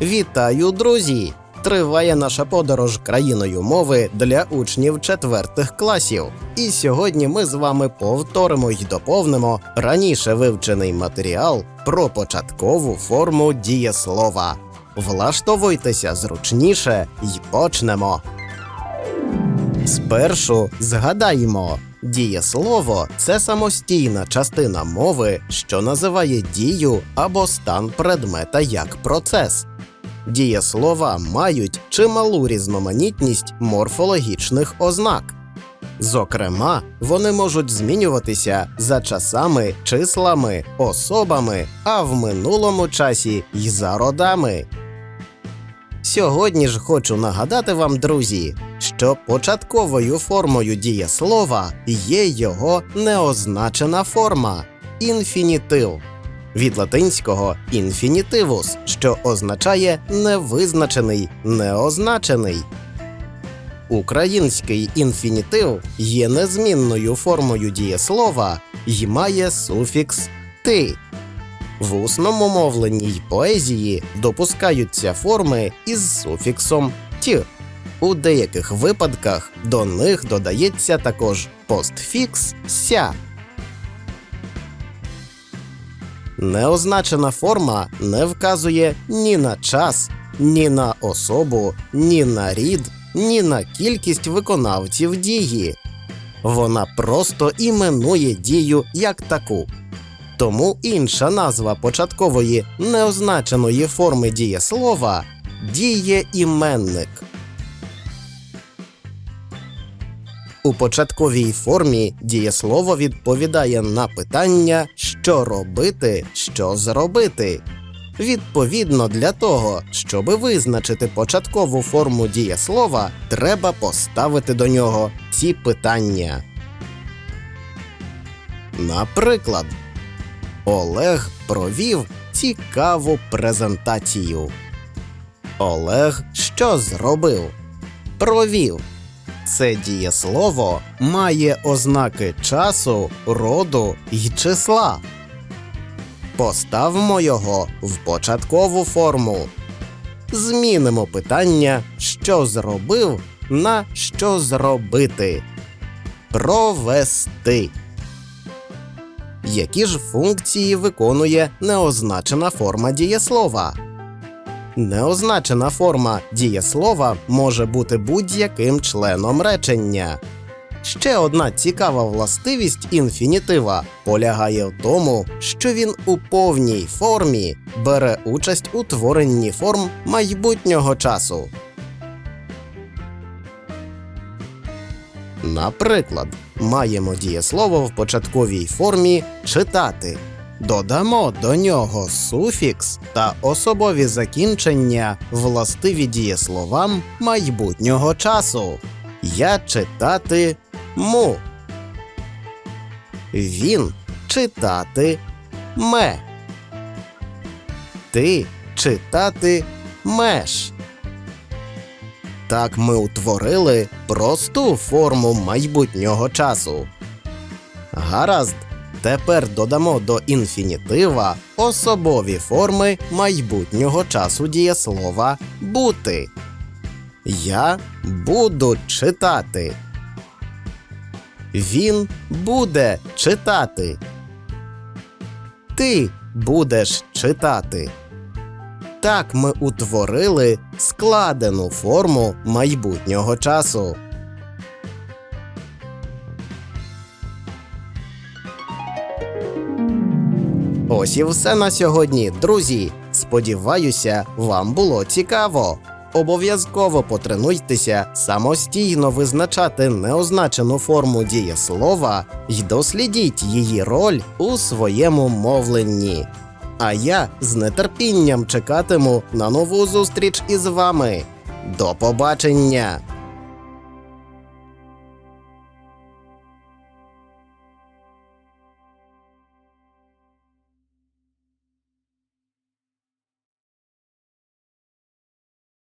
Вітаю, друзі! Триває наша подорож країною мови для учнів четвертих класів. І сьогодні ми з вами повторимо й доповнимо раніше вивчений матеріал про початкову форму дієслова. Влаштовуйтеся зручніше й почнемо. Спершу згадаємо, дієслово це самостійна частина мови, що називає дію або стан предмета як процес. Дієслова мають чималу різноманітність морфологічних ознак. Зокрема, вони можуть змінюватися за часами, числами, особами, а в минулому часі й за родами. Сьогодні ж хочу нагадати вам, друзі, що початковою формою дієслова є його неозначена форма інфінітив від латинського інфінітивус, що означає невизначений, неозначений. Український інфінітив є незмінною формою дієслова і має суфікс ти. В усному мовленні й поезії допускаються форми із суфіксом ті. У деяких випадках до них додається також постфікс ся. Неозначена форма не вказує ні на час, ні на особу, ні на рід, ні на кількість виконавців дії. Вона просто іменує дію як таку. Тому інша назва початкової неозначеної форми дієслова дієіменник. У початковій формі дієслово відповідає на питання, що робити, що зробити. Відповідно, для того, щоби визначити початкову форму дієслова, треба поставити до нього ці питання. Наприклад, Олег провів цікаву презентацію. Олег що зробив? Провів. Це дієслово має ознаки часу, роду й числа. Поставмо його в початкову форму. Змінимо питання, що зробив, на що зробити. Провести. Які ж функції виконує неозначена форма дієслова? Неозначена форма дієслова може бути будь-яким членом речення. Ще одна цікава властивість інфінітива полягає в тому, що він у повній формі бере участь у творенні форм майбутнього часу. Наприклад, маємо дієслово в початковій формі читати. Додамо до нього суфікс та особові закінчення, властиві дієсловам майбутнього часу. Я читати му. Він читати ме. Ти читати меш. Так ми утворили просту форму майбутнього часу. Гаразд. Тепер додамо до інфінітива особові форми майбутнього часу дієслова бути. Я буду читати. Він буде читати. Ти будеш читати. Так ми утворили складену форму майбутнього часу. Ось і все на сьогодні, друзі. Сподіваюся, вам було цікаво. Обов'язково потренуйтеся самостійно визначати неозначену форму дієслова і дослідіть її роль у своєму мовленні. А я з нетерпінням чекатиму на нову зустріч із вами. До побачення!